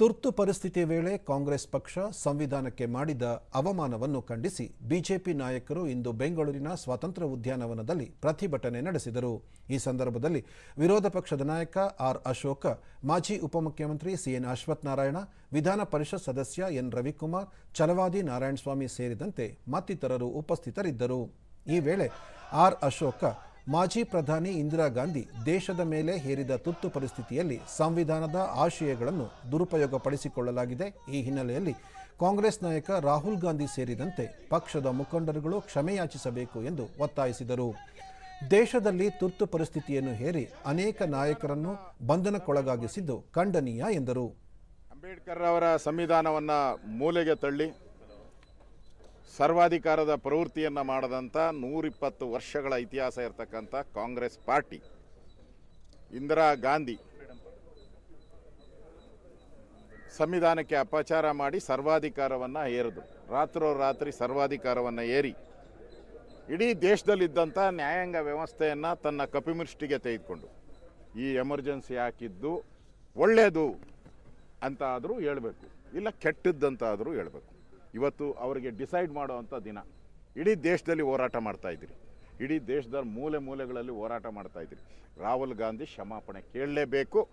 ತುರ್ತು ಪರಿಸ್ಥಿತಿ ವೇಳೆ ಕಾಂಗ್ರೆಸ್ ಪಕ್ಷ ಸಂವಿಧಾನಕ್ಕೆ ಮಾಡಿದ ಅವಮಾನವನ್ನು ಖಂಡಿಸಿ ಬಿಜೆಪಿ ನಾಯಕರು ಇಂದು ಬೆಂಗಳೂರಿನ ಸ್ವಾತಂತ್ರ್ಯ ಉದ್ಯಾನವನದಲ್ಲಿ ಪ್ರತಿಭಟನೆ ನಡೆಸಿದರು. ಈ ಸಂದರ್ಭದಲ್ಲಿ ವಿರೋಧ ಪಕ್ಷದ ನಾಯಕ ಆರ್ ಅಶೋಕ, ಮಾಜಿ ಉಪಮುಖ್ಯಮಂತ್ರಿ ಸಿಎನ್ ಅಶ್ವತ್ಥನಾರಾಯಣ, ವಿಧಾನ ಪರಿಷತ್ ಸದಸ್ಯ ಎನ್ ರವಿಕುಮಾರ್ ಚಲವಾದಿ ನಾರಾಯಣಸ್ವಾಮಿ ಸೇರಿದಂತೆ ಮತ್ತಿತರರು ಉಪಸ್ಥಿತರಿದ್ದರು. ಈ ವೇಳೆ ಆರ್ ಅಶೋಕ ಮಾಜಿ ಪ್ರಧಾನಿ ಇಂದಿರಾ ಗಾಂಧಿ ದೇಶದ ಮೇಲೆ ಹೇರಿದ ತುರ್ತು ಪರಿಸ್ಥಿತಿಯಲ್ಲಿ ಸಂವಿಧಾನದ ಆಶಯಗಳನ್ನು ದುರುಪಯೋಗಪಡಿಸಿಕೊಳ್ಳಲಾಗಿದೆ. ಈ ಹಿನ್ನೆಲೆಯಲ್ಲಿ ಕಾಂಗ್ರೆಸ್ ನಾಯಕ ರಾಹುಲ್ ಗಾಂಧಿ ಸೇರಿದಂತೆ ಪಕ್ಷದ ಮುಖಂಡರುಗಳು ಕ್ಷಮೆಯಾಚಿಸಬೇಕು ಎಂದು ಒತ್ತಾಯಿಸಿದರು. ದೇಶದಲ್ಲಿ ತುರ್ತು ಪರಿಸ್ಥಿತಿಯನ್ನು ಹೇರಿ ಅನೇಕ ನಾಯಕರನ್ನು ಬಂಧನಕ್ಕೊಳಗಾಗಿಸಿದ್ದು ಖಂಡನೀಯ ಎಂದರು. ಅಂಬೇಡ್ಕರ್ ಅವರ ಸಂವಿಧಾನವನ್ನು ಮೂಲೆಗೆ ತಳ್ಳಿ ಸರ್ವಾಧಿಕಾರದ ಪ್ರವೃತ್ತಿಯನ್ನು ಮಾಡದಂಥ ನೂರಿಪ್ಪತ್ತು ವರ್ಷಗಳ ಇತಿಹಾಸ ಇರತಕ್ಕಂಥ ಕಾಂಗ್ರೆಸ್ ಪಾರ್ಟಿ, ಇಂದಿರಾ ಗಾಂಧಿ. ಸಂವಿಧಾನಕ್ಕೆ ಅಪಚಾರ ಮಾಡಿ ಸರ್ವಾಧಿಕಾರವನ್ನು ಏರಿದ್ರು ರಾತ್ರೋರಾತ್ರಿ ಸರ್ವಾಧಿಕಾರವನ್ನು ಏರಿ ಇಡೀ ದೇಶದಲ್ಲಿದ್ದಂಥ ನ್ಯಾಯಾಂಗ ವ್ಯವಸ್ಥೆಯನ್ನು ತನ್ನ ಕಪಿಮೃಷ್ಟಿಗೆ ತೆಗೆದುಕೊಂಡು, ಈ ಎಮರ್ಜೆನ್ಸಿ ಹಾಕಿದ್ದು ಒಳ್ಳೆಯದು ಅಂತ ಆದರೂ ಹೇಳಬೇಕು, ಇಲ್ಲ ಕೆಟ್ಟದ್ದಂತಾದರೂ ಹೇಳಬೇಕು. ಇವತ್ತು ಅವರಿಗೆ ಡಿಸೈಡ್ ಮಾಡುವಂಥ ದಿನ. ಇಡೀ ದೇಶದಲ್ಲಿ ಹೋರಾಟ ಮಾಡ್ತಾ ಇದ್ದೀರಿ. ಇಡೀ ದೇಶದ ಮೂಲೆ ಮೂಲೆಗಳಲ್ಲಿ ಹೋರಾಟ ಮಾಡ್ತಾ ಇದ್ದೀರಿ. ರಾಹುಲ್ ಗಾಂಧಿ ಕ್ಷಮಾಪಣೆ ಕೇಳಲೇಬೇಕು.